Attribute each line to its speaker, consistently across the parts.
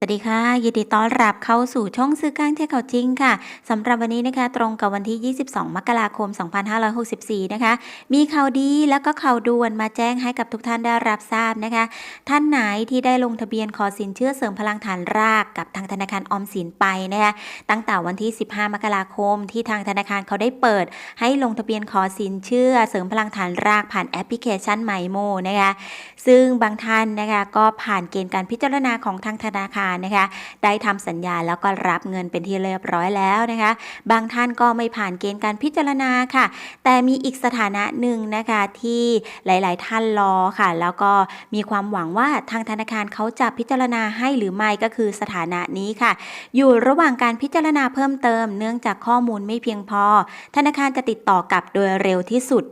Speaker 1: สวัสดีค่ะ ยินดีต้อนรับเข้าสู่ช่องซื้อกลางเที่ยวเขาจริงค่ะสำหรับวันนี้นะคะ ตรงกับวันที่ 22 มกราคม 2564 นะคะ มีข่าวดีแล้วก็ข่าวด่วนมาแจ้งให้กับทุกท่านได้รับทราบนะคะ ท่านไหนที่ได้ลงทะเบียนขอสินเชื่อเสริมพลังฐานรากกับทางธนาคารออมสินไปนะคะตั้งแต่วันที่ 15 มกราคม ที่ทางธนาคารเขาได้เปิด ให้ลงทะเบียนขอสินเชื่อเสริมพลังฐานรากผ่านแอปพลิเคชันไมโมนะคะซึ่งบางท่านนะคะก็ผ่านเกณฑ์การพิจารณาของทางธนาคารนะคะ ได้ทำสัญญาแล้วก็รับเงินเป็นที่เรียบร้อยแล้วนะคะ บางท่านก็ไม่ผ่านเกณฑ์การพิจารณาค่ะ แต่มีอีกสถานะหนึ่งนะคะที่หลาย ๆ ท่านรอค่ะ แล้วก็มีความหวังว่าทางธนาคารเขาจะพิจารณาให้หรือไม่ก็คือสถานะนี้ค่ะ อยู่ระหว่างการพิจารณาเพิ่มเติม เนื่องจากข้อมูลไม่เพียงพอ ธนาคารจะติดต่อกลับโดยเร็วที่สุด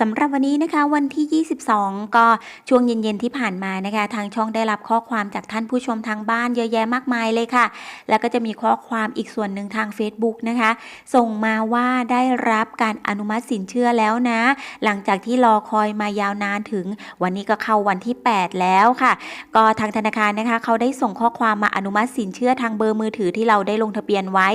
Speaker 1: สำหรับวันนี้นะคะวันที่ 22 ก็ช่วงเย็นๆที่ผ่านมานะคะ ทางช่องได้รับข้อความจากท่านผู้ชมทางบ้านเยอะแยะมากมายเลยค่ะ แล้วก็จะมีข้อความอีกส่วนหนึ่งทาง Facebook นะคะ ส่งมาว่าได้รับการอนุมัติสินเชื่อแล้วนะ หลังจากที่รอคอยมายาวนานถึง วันนี้ก็เข้าวันที่ 8 แล้วค่ะ ก็ทางธนาคารนะคะ เขาได้ส่งข้อความมาอนุมัติสินเชื่อทางเบอร์มือถือที่เราได้ลงทะเบียนไว้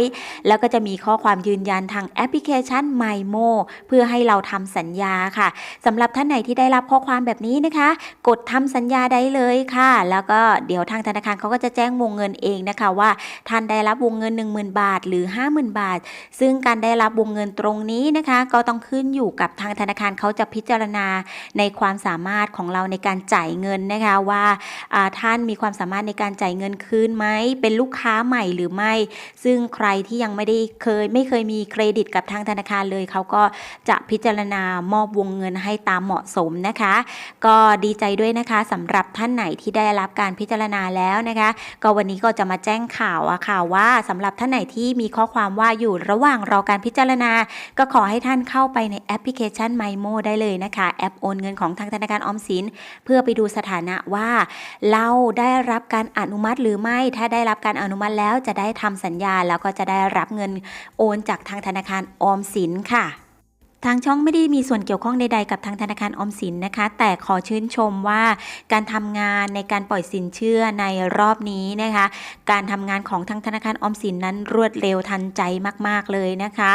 Speaker 1: แล้วก็จะมีข้อความยืนยันทางแอปพลิเคชัน m y m o เพื่อให้เราทำสัญญาค่ะสำหรับท่านไหนที่ได้รับข้อความแบบนี้นะคะ กดทำสัญญาได้เลยค่ะ แล้วก็เดี๋ยวทางธนาคารเขาก็จะแจ้งวงเงินเองนะคะว่าท่านได้รับวงเงิน 10,000 บาท หรือ 50,000 บาท ซึ่งการได้รับวงเงินตรงนี้นะคะ ก็ต้องขึ้นอยู่กับทางธนาคารเขาจะพิจารณาในความสามารถของเราในการจ่ายเงินนะคะว่าอ่าท่านมีความสามารถในการจ่ายเงินคืนไหมเป็นลูกค้าใหม่หรือไม่ ซึ่งใครที่ยังไม่ได้เคยไม่เคยมีเครดิตกับทางธนาคารเลยเขาก็จะพิจารณามอบวงเงินให้ตามเหมาะสมนะคะ ก็ดีใจด้วยนะคะสำหรับท่านไหนที่ได้รับการพิจารณาแล้วนะคะ ก็วันนี้ก็จะมาแจ้งข่าวอะค่ะว่าสำหรับท่านไหนที่มีข้อความว่าอยู่ระหว่างรอการพิจารณา ก็ขอให้ท่านเข้าไปในแอปพลิเคชัน m y m o ได้เลยนะคะ แอปโอนเงินของทางธนาคารออมสิน เพื่อไปดูสถานะว่า เราได้รับการอนุมัติหรือไม่ ถ้าได้รับการอนุมัติแล้วจะได้ทำสัญญาแล้วก็จะได้รับเงินโอนจากทางธนาคารออมสินค่ะ ทางช่องไม่ได้มีส่วนเกี่ยวข้องใดๆกับทางธนาคารออมสินนะคะ แต่ขอชื่นชมว่าการทำงานในการปล่อยสินเชื่อในรอบนี้นะคะ การทำงานของทางธนาคารออมสินนั้นรวดเร็วทันใจมากๆเลยนะคะ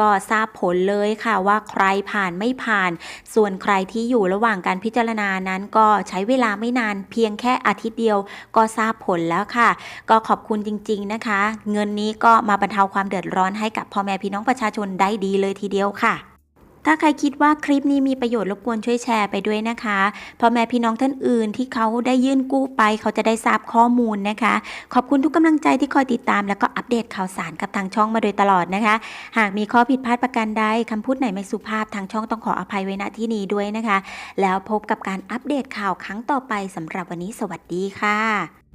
Speaker 1: ก็ทราบผลเลยค่ะว่าใครผ่านไม่ผ่าน ส่วนใครที่อยู่ระหว่างการพิจารณานั้น ก็ใช้เวลาไม่นานเพียงแค่อาทิตย์เดียวก็ทราบผลแล้วค่ะ ก็ขอบคุณจริง ๆนะคะ เงินนี้ก็มาบรรเทาความเดือดร้อนให้กับพ่อแม่พี่น้องประชาชนได้ดีเลยทีเดียวค่ะ ถ้าใครคิดว่าคลิปนี้มีประโยชน์รบกวนช่วยแชร์ไปด้วยนะคะพ่อแม่พี่น้องท่านอื่นที่เขาได้ยื่นกู้ไป เขาจะได้ทราบข้อมูลนะคะ ขอบคุณทุกกำลังใจที่คอยติดตาม แล้วก็อัปเดตข่าวสารกับทางช่องมาโดยตลอดนะคะ หากมีข้อผิดพลาดประการใดคำพูดไหนไม่สุภาพทางช่องต้องขออภัยไว้ณที่นี้ด้วยนะคะ แล้วพบกับการอัปเดตข่าวครั้งต่อไปสำหรับวันนี้สวัสดีค่ะ